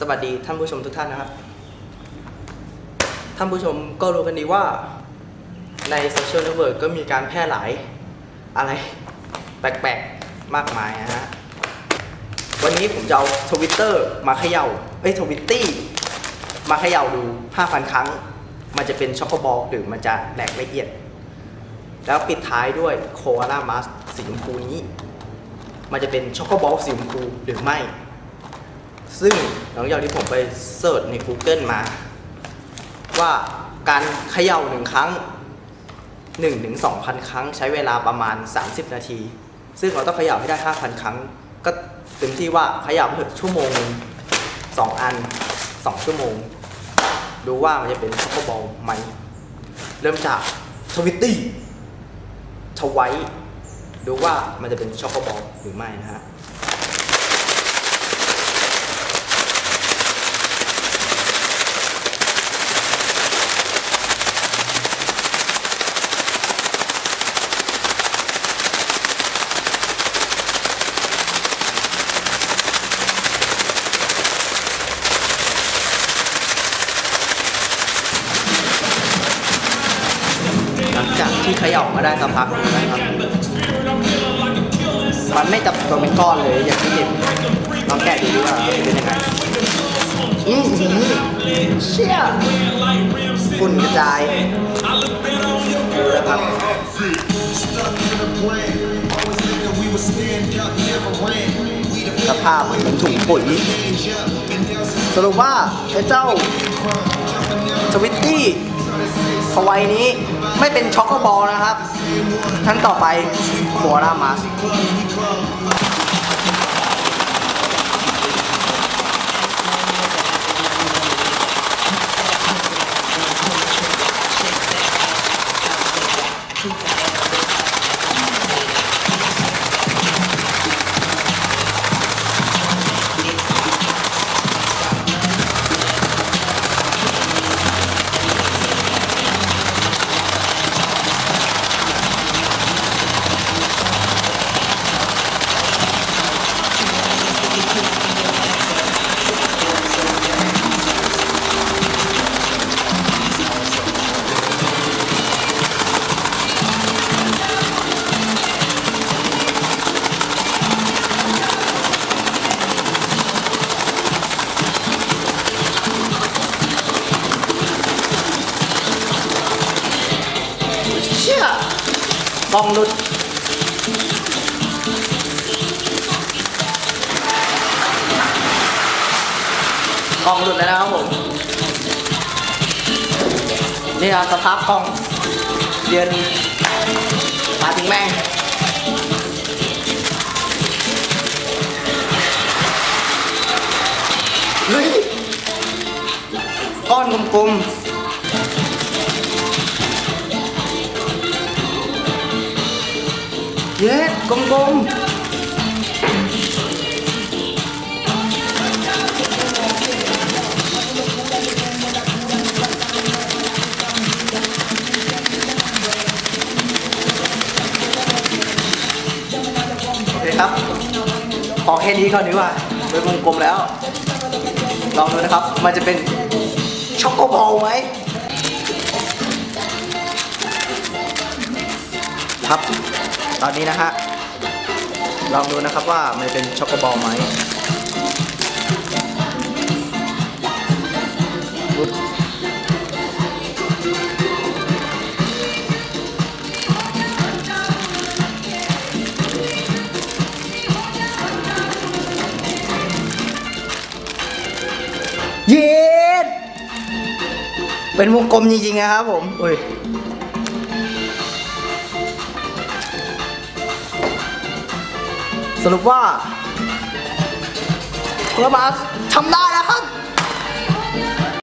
สวัสดีท่านผู้ชมทุกท่านนะครับ ท่านผู้ชมก็รู้กันดีว่าในโซเชียลเน็ตเวิร์กก็มีการแพร่หลายอะไรแปลกๆ มากมายนะฮะ วันนี้ผมจะเอาทวิตเตอร์มาเขย่าเอ้ยทวิตตี้มาเขย่าดู 5,000 ครั้ง มันจะเป็นช็อกโกบอลหรือมันจะแหลกละเอียด แล้วปิดท้ายด้วยโคอาล่ามัสสีชมพูนี้ มันจะเป็นช็อกโกบอลสีชมพูหรือไม่ ซึ่งหลังจากที่ผมไปเสิร์ชใน Google มา ว่าการเขย่าหนึ่งครั้ง1ถึง2,000ครั้งใช้เวลาประมาณ 30 นาที ซึ่งเราต้องเขย่าให้ได้ 5,000 ครั้ง ก็เต็มที่ว่าเขย่าไปเถอะชั่วโมงสองอัน 2 ชั่วโมง ดูว่ามันจะเป็นช็อกโกบอลไหม เริ่มจากทวิตตี้ทไว้ดูว่ามันจะเป็นช็อกโกบอลหรือไม่นะฮะ ที่เขย่ามาได้สักพักนะครับ มันไม่จับตัวเป็นก้อนเลยอย่างที่เห็นลองแกะดูดีว่าเป็นยังไงอือหือเชี่ยฝุ่นกระจายนะครับสภาพเหมือนถุงปุ๋ยสรุปว่าไอ้เจ้าสวิตตี้ ทวายนี้ไม่เป็นช็อกโกบอลนะครับท่านต่อไปโครามาส กล้องหลุดกล้องหลุดแล้วนะครับผม นี่ครับสภาพกล้องเดือนมาถึงแม่เฮ้ยก้อนกลมๆ เย็ดกลมๆ โอเคครับ ขอแค่นี้ก่อนดีกว่าเป็นวงกลมแล้ว ลองดูนะครับ มันจะเป็นช็อกโกบอลไหมครับ ตอนนี้นะฮะ ลองดูนะครับว่ามันเป็นช็อกโกบอลไหมเย็ดเป็นวงกลมจริงๆนะครับผม อุ้ย สรุปว่าโคลาบัสทำได้แล้วครับ